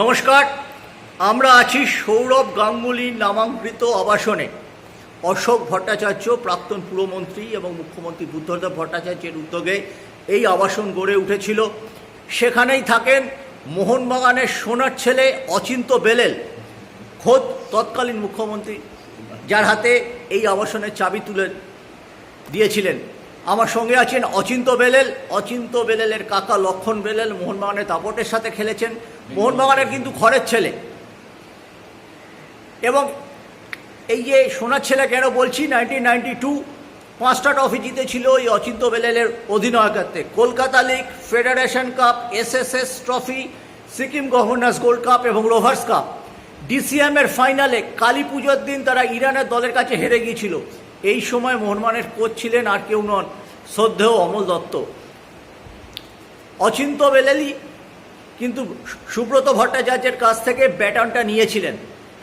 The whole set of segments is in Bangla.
নমস্কার, আমরা আছি সৌরভ গাঙ্গুলির নামাঙ্কৃত আবাসনে। অশোক ভট্টাচার্য, প্রাক্তন পুরমন্ত্রী এবং মুখ্যমন্ত্রী বুদ্ধদেব ভট্টাচার্যের উদ্যোগে এই আবাসন গড়ে উঠেছিল। সেখানেই থাকেন মোহনবাগানের সোনার ছেলে অচিন্ত বেলেল। খোদ তৎকালীন মুখ্যমন্ত্রী যার হাতে এই আবাসনের চাবি তুলে দিয়েছিলেন। আমার সঙ্গে আছেন অচিন্ত বেলেল। অচিন্ত বেলেলের কাকা লক্ষণ বেলেল মোহনবাগানের দাপটের সাথে খেলেছেন। মোহনবাগানের কিন্তু ঘরের ছেলে। এবং এই যে সোনার ছেলে কেন বলছি নাইনটিন নাইনটি টু পাঁচটা ট্রফি জিতেছিল এই অচিন্ত বেলেলের অধিনায়কত্বে। Kolkata league federation cup SSS trophy Sikkim governor's gold cup এবং রোভার্স কাপ ডিসিএম এর ফাইনালে কালী পুজোর দিন তারা ইরানের দলের কাছে হেরে গিয়েছিল। এই সময় মোহনমানের কোচ ছিলেন আর কেউ নন, শ্রদ্ধেয় অমল দত্ত। অচিন্ত বেলেলি কিন্তু সুব্রত ভট্টাচার্যের কাছ থেকে ব্যাটনটা নিয়েছিলেন।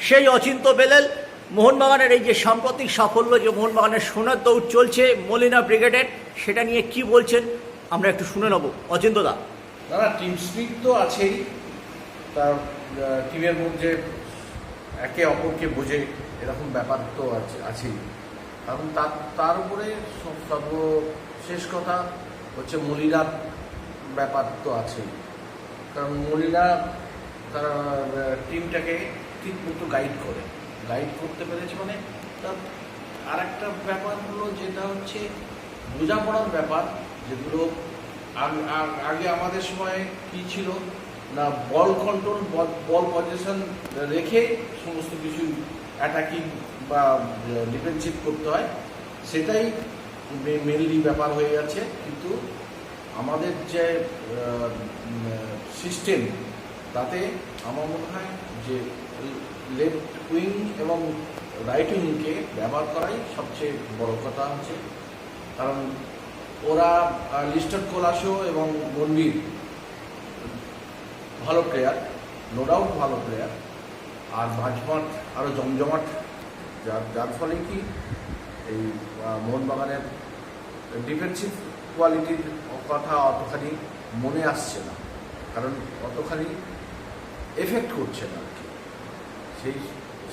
সেই অচিন্ত বেলেল, মোহনবাগানের এই যে সাম্প্রতিক সাফল্য যে মোহনবাগানের সোনার দৌড় চলছে মলিনা ব্রিগেডের, সেটা নিয়ে কি বলছেন? আমরা একটু শুনে নেব। অচিন্ত দা। দাদা টিম স্পিরিট তো আছেই। তার টিমের মধ্যে একে অপরকে বোঝে, এরকম ব্যাপার তো আছে, আছেই। কারণ তার তার উপরে সর্বশেষ কথা হচ্ছে মলিনার ব্যাপার তো আছেই। কারণ মহিলা তারা টিমটাকে ঠিক মতো গাইড করে। গাইড করতে পেরেছে মানে তার আর একটা ব্যাপার হলো যেটা হচ্ছে বোঝাপড়ার ব্যাপার, যেগুলো আগে আমাদের সময় কি ছিল না বল কন্ট্রোল বল পজিশন রেখে সমস্ত কিছু অ্যাটাকিং বা ডিফেন্সিভ করতে হয়, সেটাই মেনলি ব্যাপার হয়ে যাচ্ছে। কিন্তু আমাদের যে সিস্টেম, তাতে আমার মনে হয় যে লেফট উইং এবং রাইট উইংকে ব্যবহার করাই সবচেয়ে বড় কথা হচ্ছে। কারণ ওরা লিস্টার কোলাসো এবং মন্দির ভালো প্লেয়ার নো ডাউট ভালো প্লেয়ার আর মাঝমাঠ আরও জমজমাট, যার যার ফলে কি এই মোহনবাগানের ডিফেন্সিভ কোয়ালিটির কথা অতখানি মনে আসছে না। কারণ অতখানি এফেক্ট করছে না আর কি। সেই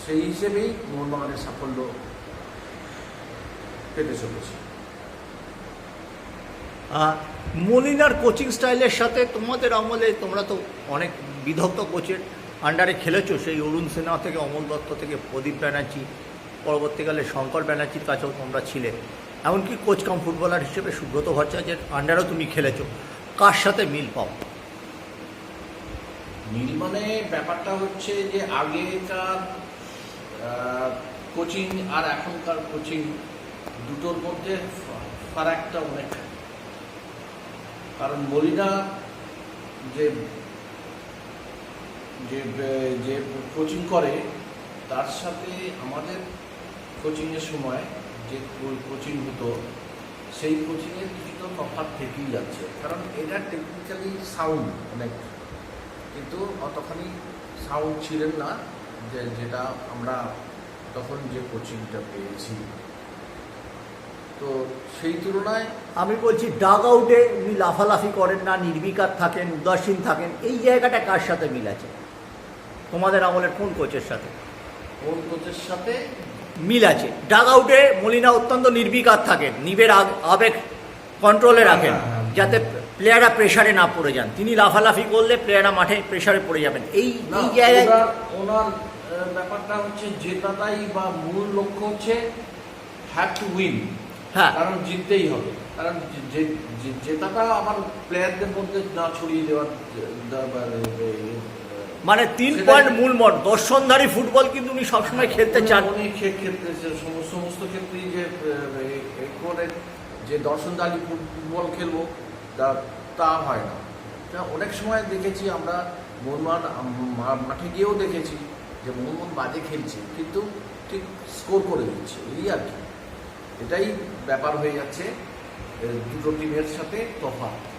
সেই হিসেবেই মোহনবাগানের সাফল্য পেতে চলেছে। মলিনার কোচিং স্টাইলের সাথে তোমাদের আমলে তোমরা তো অনেক বিধক্ত কোচের আন্ডারে খেলেছো। সেই অরুণ সিনহা থেকে, অমল দত্ত থেকে, প্রদীপ ব্যানার্জি, পরবর্তীকালে শঙ্কর ব্যানার্জির কাছেও তোমরা ছিলে। এমনকি কোচ কাম ফুটবলার হিসেবে সুব্রত ভট্টাচার্যের আন্ডারও তুমি খেলেছো। কার সাথে মিল পাও? মিল মানে ব্যাপারটা হচ্ছে যে আগেকার কোচিং আর এখনকার কোচিং দুটোর মধ্যে ফারাকটা অনেক। কারণ মলিনা যে যে যে কোচিং করে, তার সাথে আমাদের কোচিংয়ের সময় যে কোচিং হতো সেই কোচিংয়ের কিছু তো তফাৎ থেকেই যাচ্ছে। কারণ এটা টেকনিক্যালি সাউন্ড অনেক কিন্তু অতখানি সাউন্ড ছিলেন না যে যেটা আমরা তখন যে কোচিংটা পেয়েছি। তো সেই তুলনায় আমি বলছি ডাগ আউটে উনি লাফালাফি করেন না নির্বিকার থাকেন উদাসীন থাকেন এই জায়গাটা কার সাথে মিল আছে? তোমাদের আমলের কোন কোচের সাথে? কোন কোচের সাথে মিল আছে। ডাগ আউটে মলিনা অত্যন্ত নির্বিকার থাকেন। নিবের আবেগ কন্ট্রোলে রাখেন হ্যাঁ, হ্যাঁ। যাতে প্লেয়াররা প্রেসারে না পড়ে যান। তিনি লাফালাফি করলে প্লেয়াররা মাঠে প্রেসারে পড়ে যাবেন। এই এই জায়গায় ওনার ব্যাপারটা হচ্ছে জেতাটাই বা মূল লক্ষ্য হচ্ছে হ্যাভ টু উইন হ্যাঁ। কারণ জিততেই হবে। কারণ জেতাটা আমার প্লেয়ারদের মধ্যে না ছড়িয়ে দেওয়ার মানে তিন পয়েন্ট মূল মত দর্শনধারী ফুটবল কিন্তু উনি সবসময় খেলতে চান। অনেক ক্ষেত্রে সমস্ত সমস্ত ক্ষেত্রেই যে আহ, এ- এ করে যে দর্শনদারি ফুটবল খেলব তা তা হয় না। তা অনেক সময় দেখেছি আমরা মোহনবাগান আম- মা- মাঠে গিয়েও দেখেছি যে মোহনবাগান বাজে খেলছে কিন্তু ঠিক স্কোর করে দিচ্ছে এই আর কি। এটাই ব্যাপার হয়ে যাচ্ছে দুটো টিমের সাথে তফাৎ।